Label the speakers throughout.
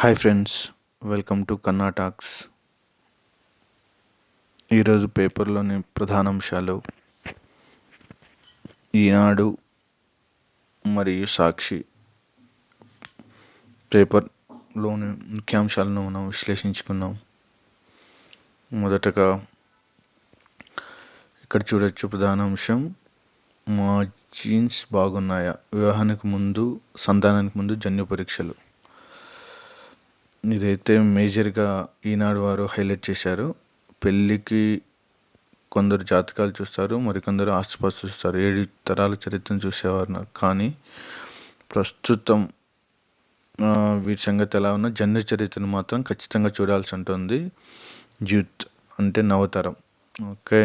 Speaker 1: Hi friends welcome to Kanna talks ఈరోజు పేపర్లోని ప్రధాన అంశాలు ఈనాడు మరియు సాక్షి పేపర్లోని ముఖ్యాంశాలను మనం విశ్లేషించుకుందాం. మొదటగా ఇక్కడ చూడొచ్చు ప్రధానాంశం మా జీన్స్ బాగున్నాయా? వివాహానికి ముందు సంతానానికి ముందు జన్యు పరీక్షలు. ఇదైతే మేజర్గా ఈనాడు వారు హైలైట్ చేశారు. పెళ్ళికి కొందరు జాతకాలు చూస్తారు మరికొందరు ఆస్తిపాస్తు చూస్తారు. ఏడు తరాల చరిత్రను చూసేవారు కానీ ప్రస్తుతం వీరి వీటి సంగతి ఎలా ఉన్నా జన్యు చరిత్రను మాత్రం ఖచ్చితంగా చూడాల్సి ఉంటుంది. యూత్ అంటే నవతరం. ఓకే.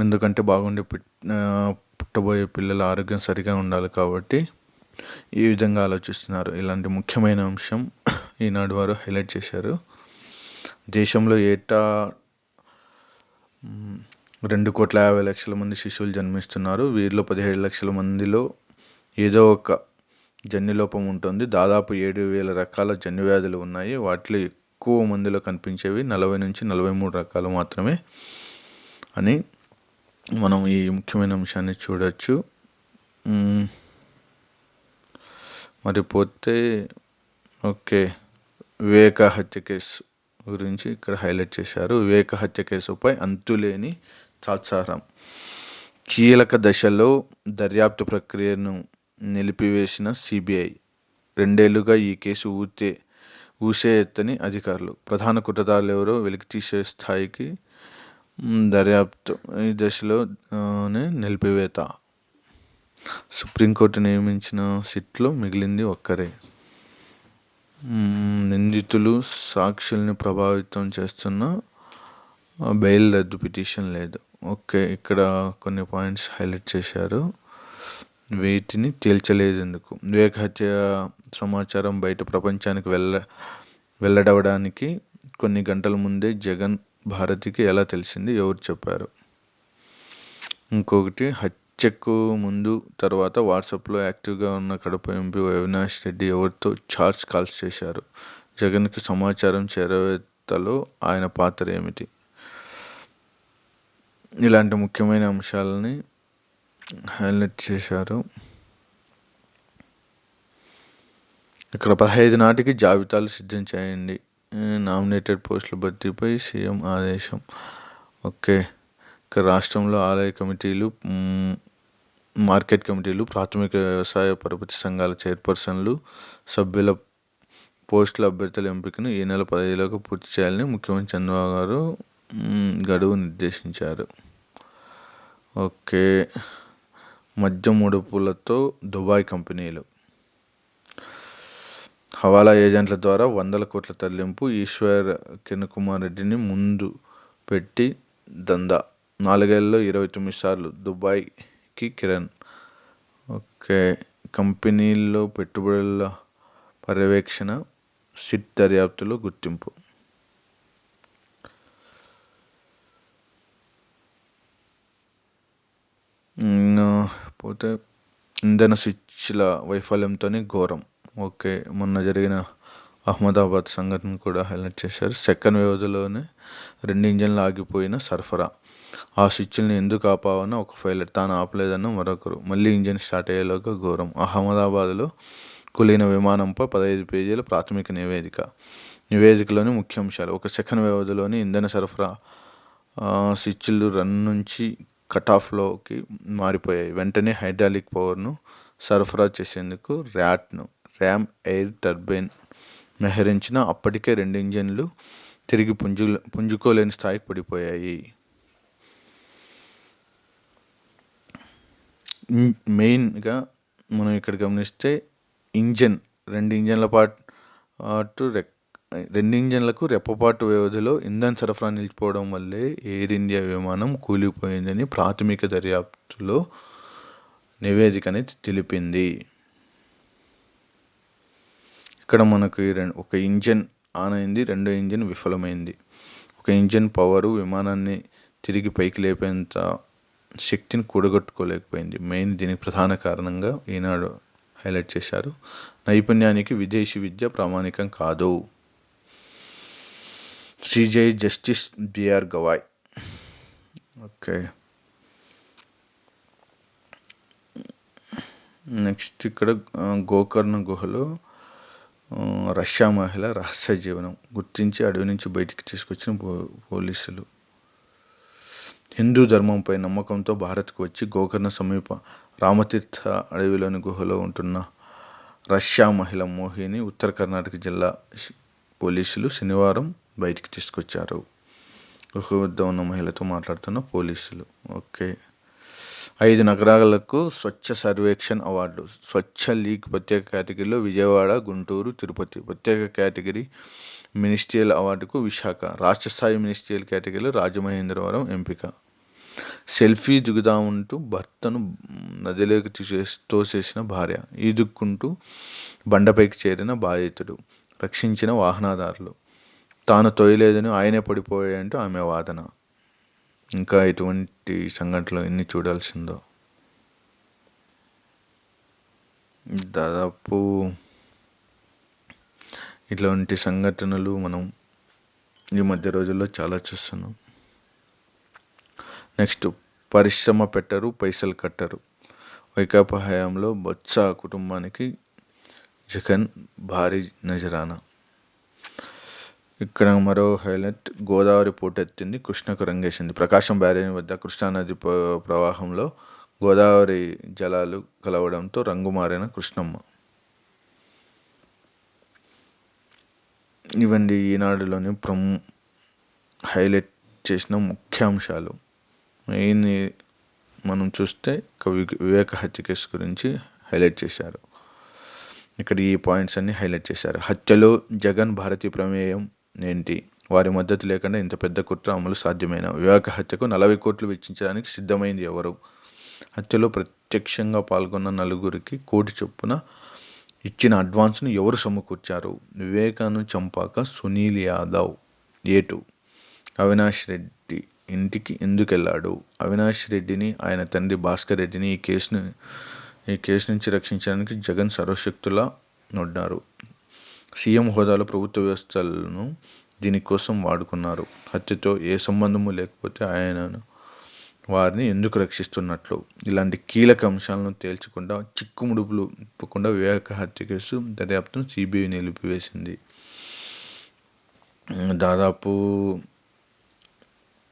Speaker 1: ఎందుకంటే బాగుండే పుట్టబోయే పిల్లల ఆరోగ్యం సరిగా ఉండాలి కాబట్టి ఈ విధంగా ఆలోచిస్తున్నారు. ఇలాంటి ముఖ్యమైన అంశం ఈనాడు వారు హైలైట్ చేశారు. దేశంలో ఏటా రెండు కోట్ల యాభై లక్షల మంది శిశువులు జన్మిస్తున్నారు. వీరిలో పదిహేడు లక్షల మందిలో ఏదో ఒక జన్యులోపం ఉంటుంది. దాదాపు ఏడు వేల రకాల జన్యు వ్యాధులు ఉన్నాయి. వాటిలో ఎక్కువ మందిలో కనిపించేవి నలభై నుంచి నలభై మూడు రకాలు మాత్రమే అని మనం ఈ ముఖ్యమైన అంశాన్ని చూడొచ్చు. మరి పోతే ఓకే. వివేక హత్య కేసు గురించి ఇక్కడ హైలైట్ చేశారు. వివేక హత్య కేసుపై అంతులేని తాత్సారం. కీలక దశలో దర్యాప్తు ప్రక్రియను నిలిపివేసిన సిబిఐ. రెండేళ్ళుగా ఈ కేసు ఊతే ఊసే ఎత్తని అధికారులు. ప్రధాన కుట్రదారులు ఎవరో వెలికితీసే స్థాయికి దర్యాప్తు ఈ దశలోనే నిలిపివేత. సుప్రీంకోర్టు నియమించిన సిట్లో మిగిలింది ఒక్కరే. నిందితులు సాక్షుల్ని ప్రభావితం చేస్తున్న బెయిల్ రద్దు పిటిషన్ లేదు. ఓకే ఇక్కడ కొన్ని పాయింట్స్ హైలైట్ చేశారు. వీటిని తేల్చలేదు ఎందుకు వివేక హత్య సమాచారం బయట ప్రపంచానికి వెళ్ళ వెల్లడవడానికి కొన్ని గంటల ముందే జగన్ భారతికి ఎలా తెలిసింది? ఎవరు చెప్పారు? ఇంకొకటి హత్యకు ముందు తర్వాత వాట్సాప్లో యాక్టివ్గా ఉన్న కడప ఎంపీ అవినాష్ రెడ్డి ఎవరితో చార్జ్ కాల్స్ చేశారు? జగన్కి సమాచారం చేరవేత్తలో ఆయన పాత్ర ఏమిటి? ఇలాంటి ముఖ్యమైన అంశాలని హైలైట్ చేశారు. ఇక్కడ పదహైదు నాటికి జాబితాలు సిద్ధం చేయండి. నామినేటెడ్ పోస్టుల భర్తీపై సీఎం ఆదేశం. ఓకే. ఇక్కడ రాష్ట్రంలో ఆలయ కమిటీలు మార్కెట్ కమిటీలు ప్రాథమిక వ్యవసాయ పరపతి సంఘాల చైర్పర్సన్లు సభ్యుల పోస్టుల అభ్యర్థుల ఎంపికను ఈ నెల పదహైదులోగా పూర్తి చేయాలని ముఖ్యమంత్రి చంద్రబాబు గారు గడువు నిర్దేశించారు. ఓకే. మద్యం ముడుపులతో దుబాయ్ కంపెనీలు. హవాలా ఏజెంట్ల ద్వారా వందల కోట్ల తరలింపు ఈశ్వర్ కిరణ్కుమార్ రెడ్డిని ముందు పెట్టి దందా. నాలుగేళ్ళలో ఇరవై తొమ్మిది సార్లు దుబాయ్ కి కిరణ్. ఓకే. కంపెనీల్లో పెట్టుబడుల పర్యవేక్షణ సిట్ దర్యాప్తులో గుర్తింపు. పోతే ఇంధన స్విచ్ల వైఫల్యంతోనే ఘోరం. ఓకే. మొన్న జరిగిన అహ్మదాబాద్ సంఘటన కూడా హైలైట్ చేశారు. సెకండ్ వ్యవధిలోనే రెండు ఇంజన్లు ఆగిపోయిన సరఫరా. ఆ స్విచ్ని ఎందుకు ఆపావన్న ఒక పైలట్ తాను ఆపలేదన్న మరొకరు. మళ్ళీ ఇంజన్ స్టార్ట్ అయ్యేలోగా ఘోరం. అహ్మదాబాద్లో కూలిన విమానంపై పదహైదు పేజీల ప్రాథమిక నివేదిక. నివేదికలోని ముఖ్యాంశాలు. ఒక సెకండ్ వ్యవధిలోని ఇంధన సరఫరా స్విచ్లు రన్ నుంచి కటాఫ్లోకి మారిపోయాయి. వెంటనే హైడ్రాలిక్ పవర్ను సరఫరా చేసేందుకు ర్యాట్ను ర్యామ్ ఎయిర్ టర్బైన్ మెహరించిన అప్పటికే రెండు ఇంజన్లు తిరిగి పుంజు పుంజుకోలేని స్థాయికి పడిపోయాయి. మెయిన్గా మనం ఇక్కడ గమనిస్తే ఇంజన్ రెండు ఇంజన్ల పాటు పాటు రెండు ఇంజన్లకు రెప్పపాటు వ్యవధిలో ఇంధన సరఫరా నిలిచిపోవడం వల్లే ఎయిర్ ఇండియా విమానం కూలిపోయిందని ప్రాథమిక దర్యాప్తులో నివేదిక అనేది తెలిపింది. ఇక్కడ మనకు ఒక ఇంజన్ ఆన్ అయింది రెండో ఇంజన్ విఫలమైంది. ఒక ఇంజన్ పవరు విమానాన్ని తిరిగి పైకి లేపేంత శక్తిని కూడగట్టుకోలేకపోయింది. మెయిన్ దీనికి ప్రధాన కారణంగా ఈనాడు హైలైట్ చేశారు. నైపుణ్యానికి విదేశీ విద్య ప్రామాణికం కాదు. CJ justice B R. Gavai. Next ఇక్కడ గోకర్ణ గుహలో రష్యా మహిళ రహస్య జీవనం గుర్తించి అడవి నుంచి బయటికి తీసుకొచ్చిన పో- పోలీసులు. హిందూ ధర్మంపై నమ్మకంతో భారత్కు వచ్చి గోకర్ణ సమీప రామతీర్థ అడవిలోని గుహలో ఉంటున్న రష్యా మహిళ మోహిని ఉత్తర కర్ణాటక జిల్లా పోలీసులు శనివారం బయటికి తీసుకొచ్చారు. గుహ వద్ద ఉన్న మహిళతో మాట్లాడుతున్న పోలీసులు. ఓకే. ఐదు నగరాలకు స్వచ్ఛ సర్వేక్షణ్ అవార్డులు స్వచ్ఛ లీగ్ ప్రత్యేక కేటగిరీలో విజయవాడ గుంటూరు తిరుపతి. ప్రత్యేక కేటగిరీ మినిస్ట్రియల్ అవార్డుకు విశాఖ రాష్ట్ర స్థాయి మినిస్ట్రియల్ కేటగిరీలో రాజమహేంద్రవరం ఎంపిక. సెల్ఫీ దిగుదామంటూ భర్తను నదిలోకి తీసే- తోసేసిన భార్య ఈదుక్కుంటూ బండపైకి చేరిన బాధితుడు రక్షించిన వాహనదారులు. తాను తోయలేదని ఆయనే పడిపోయాయంటూ ఆమె వాదన. ఇంకా ఎటువంటి సంఘటనలు ఎన్ని చూడాల్సిందో. దాదాపు ఇట్లాంటి సంఘటనలు మనం ఈ మధ్య రోజుల్లో చాలా చూస్తున్నాం. నెక్స్ట్ పరిశ్రమ పెట్టరు పైసలు కట్టరు. వైకాపా హయాంలో బొత్స కుటుంబానికి జగన్ భారీ నజరానా. ఇక్కడ మరో హైలైట్ గోదావరి పోటెత్తింది కృష్ణకు రంగేసింది. ప్రకాశం బ్యారేజ్ వద్ద కృష్ణానది ప్రవాహంలో గోదావరి జలాలు కలవడంతో రంగు మారిన కృష్ణమ్మ. ఇవన్నీ ఈనాడులోని ప్రము హైలైట్ చేసిన ముఖ్యాంశాలు. మెయిన్ మనం చూస్తే కవి వివేక హత్య కేసు గురించి హైలైట్ చేశారు. ఇక్కడ ఈ పాయింట్స్ అన్ని హైలైట్ చేశారు. హత్యలో జగన్ భారతి ప్రమేయం ఏంటి? వారి మద్దతు లేకుండా ఇంత పెద్ద కుట్ర అమలు సాధ్యమైన? వివేక హత్యకు నలభై కోట్లు వెచ్చించడానికి సిద్ధమైంది ఎవరు? హత్యలో ప్రత్యక్షంగా పాల్గొన్న నలుగురికి కోటి చొప్పున ఇచ్చిన అడ్వాన్స్ను ఎవరు సమకూర్చారు? వివేకాను చంపాక సునీల్ యాదవ్. ఏటు? అవినాష్ రెడ్డి ఇంటికి ఎందుకు వెళ్ళాడు అవినాష్ రెడ్డిని ఆయన తండ్రి భాస్కర్ రెడ్డిని ఈ కేసును ఈ కేసు నుంచి రక్షించడానికి జగన్ సర్వశక్తులా నొడ్డారు. సీఎం హోదాలో ప్రభుత్వ వ్యవస్థలను దీనికోసం వాడుకున్నారు. హత్యతో ఏ సంబంధము లేకపోతే ఆయనను వారిని ఎందుకు రక్షిస్తున్నట్లు? ఇలాంటి కీలక అంశాలను తేల్చకుండా చిక్కుముడుపులు ఇప్పకుండా వివేక హత్య కేసు దర్యాప్తును సిబిఐ నిలిపివేసింది. దాదాపు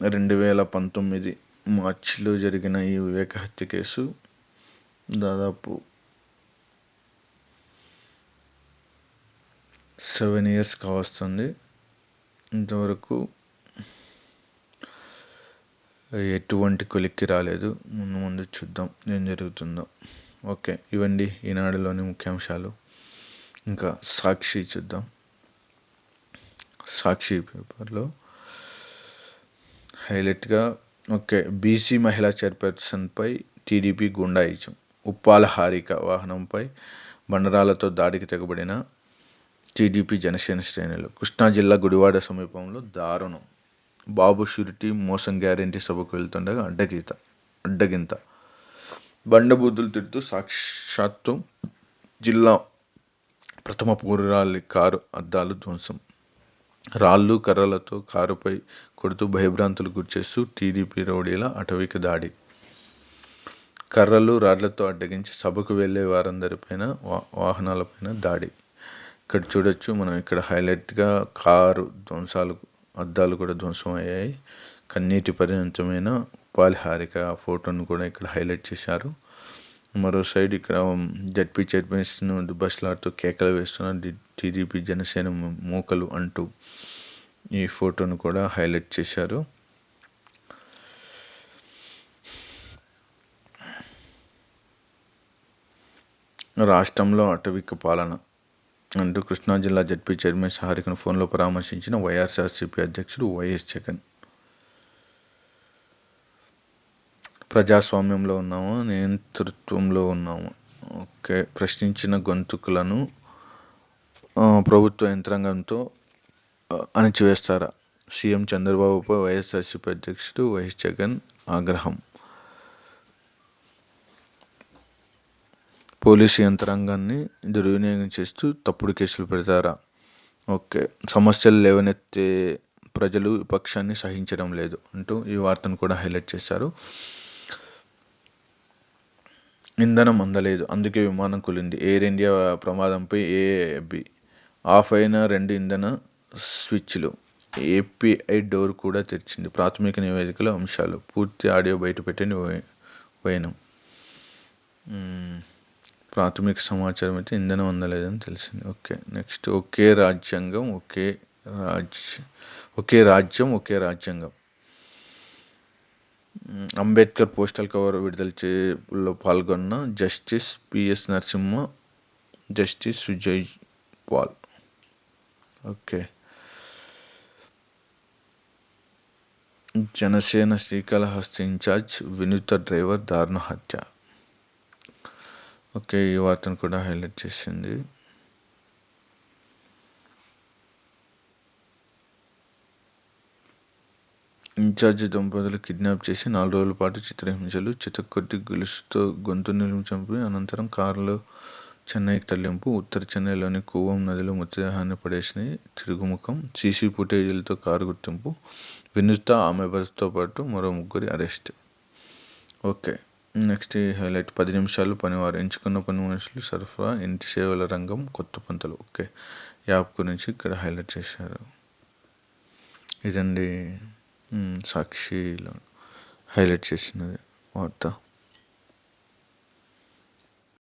Speaker 1: రెండు వేల పంతొమ్మిది మార్చిలో జరిగిన ఈ వివేక హత్య కేసు దాదాపు సెవెన్ ఇయర్స్ కావస్తుంది. ఇంతవరకు ఎటువంటి కొలిక్కి రాలేదు. ముందు ముందు చూద్దాం ఏం జరుగుతుందో. ఓకే ఇవండి ఈనాడులోని ముఖ్యాంశాలు. ఇంకా సాక్షి చూద్దాం. సాక్షి పేపర్లో హైలైట్గా ఓకే బీసీ మహిళా చైర్పర్సన్పై టీడీపీ గుండాయిజం ఉప్పాల హారిక వాహనంపై బండరాలతో దాడికి తెగబడిన టీడీపీ జనసేన శ్రేణులు కృష్ణా జిల్లా గుడివాడ సమీపంలో దారుణం. బాబు షూరిటీ మోసం గ్యారెంటీ సభకు వెళ్తుండగా అడ్డగీత అడ్డగింత. బండబూతులు తిడుతూ సాక్షాత్తు జిల్లా ప్రథమ పౌరాలి కారు అద్దాలు ధ్వంసం. రాళ్ళు కర్రలతో కారుపై కొడుతూ భయభ్రాంతులు గుర్చేస్తూ టీడీపీ రౌడీల అటవిక దాడి. కర్రలు రాడ్లతో అడ్డగించి సభకు వెళ్ళే వారందరిపైన వా వాహనాలపైన దాడి. ఇక్కడ చూడొచ్చు మనం ఇక్కడ హైలైట్గా కారు ధ్వంసాలు అద్దాలు కూడా ధ్వంసం అయ్యాయి. కన్నీటి పరిణతమైన ఉపాలిహారిక ఫోటోను కూడా ఇక్కడ హైలైట్ చేశారు. మరో సైడ్ ఇక్కడ జడ్పీ చైర్మన్స్ను దుబ్బస్లాడుతూ కేకలు వేస్తున్న టీడీపీ జనసేన మూకలు అంటూ ఈ ఫోటోను కూడా హైలైట్ చేశారు. రాష్ట్రంలో అటవిక పాలన అంటూ కృష్ణా జిల్లా జడ్పీ చైర్మన్ హారికను ఫోన్లో పరామర్శించిన వైఎస్ఆర్సీపీ అధ్యక్షుడు వైఎస్ జగన్. ప్రజాస్వామ్యంలో ఉన్నాము నియంతృత్వంలో ఉన్నాము. ఓకే ప్రశ్నించిన గొంతుకులను ప్రభుత్వ యంత్రాంగంతో అణచివేస్తారా? సీఎం చంద్రబాబుపై వైఎస్ఆర్సీపీ అధ్యక్షుడు వైఎస్ జగన్ ఆగ్రహం. పోలీసు యంత్రాంగాన్ని దుర్వినియోగం చేస్తూ తప్పుడు కేసులు పెడతారా ఓకే సమస్యలు లేవనెత్తే ప్రజలు విపక్షాన్ని సహించడం లేదు అంటూ ఈ వార్తను కూడా హైలైట్ చేశారు ఇంధనం అందలేదు అందుకే విమానం కూలింది ఎయిర్ ఇండియా ప్రమాదంపై ఏబి ఆఫ్ అయిన రెండు ఇంధన స్విచ్లు ఏపీఐ డోర్ కూడా తెరిచింది ప్రాథమిక నివేదికలో అంశాలు పూర్తి ఆడియో బయటపెట్టిన పోయినం ప్రాథమిక సమాచారం అయితే ఇంధనం అందలేదని తెలిసింది. ఓకే నెక్స్ట్ ఒకే రాజ్యాంగం ఒకే రాజ్ ఒకే రాజ్యం ఒకే రాజ్యాంగం. అంబేద్కర్ పోస్టల్ కవర్ విడుదల చేలో పాల్గొన్న justice P S Narasimha justice Sujay Paul. Okay. Janasena Srikalahasti in charge Vinutha driver దారుణ హత్య. ఓకే ఈ వార్తను కూడా హైలైట్ చేసింది. ఇన్ఛార్జి దంపతులు కిడ్నాప్ చేసి నాలుగు రోజుల పాటు చిత్రహింసలు చితక్కొట్టి గొలుసుతో గొంతు నిలుము చంపి అనంతరం కారులో చెన్నైకి తరలింపు ఉత్తర చెన్నైలోని కూవం నదిలో మృతదేహాన్ని పడేసిన తిరుగుముఖం సీసీ ఫుటేజీలతో కారు గుర్తింపు వినుత ఆమె భర్తతో పాటు మరో ముగ్గురి అరెస్ట్. ఓకే. నెక్స్ట్ హైలైట్ పది నిమిషాలు పనివారు. ఎంచుకున్న పని మనుషులు సరఫరా ఇంటి సేవల రంగం కొత్త పంతలు ఓకే. యాప్ గురించి ఇక్కడ హైలైట్ చేశారు. ఇదండి సాక్షిలో హైలైట్ చేసినది వార్త.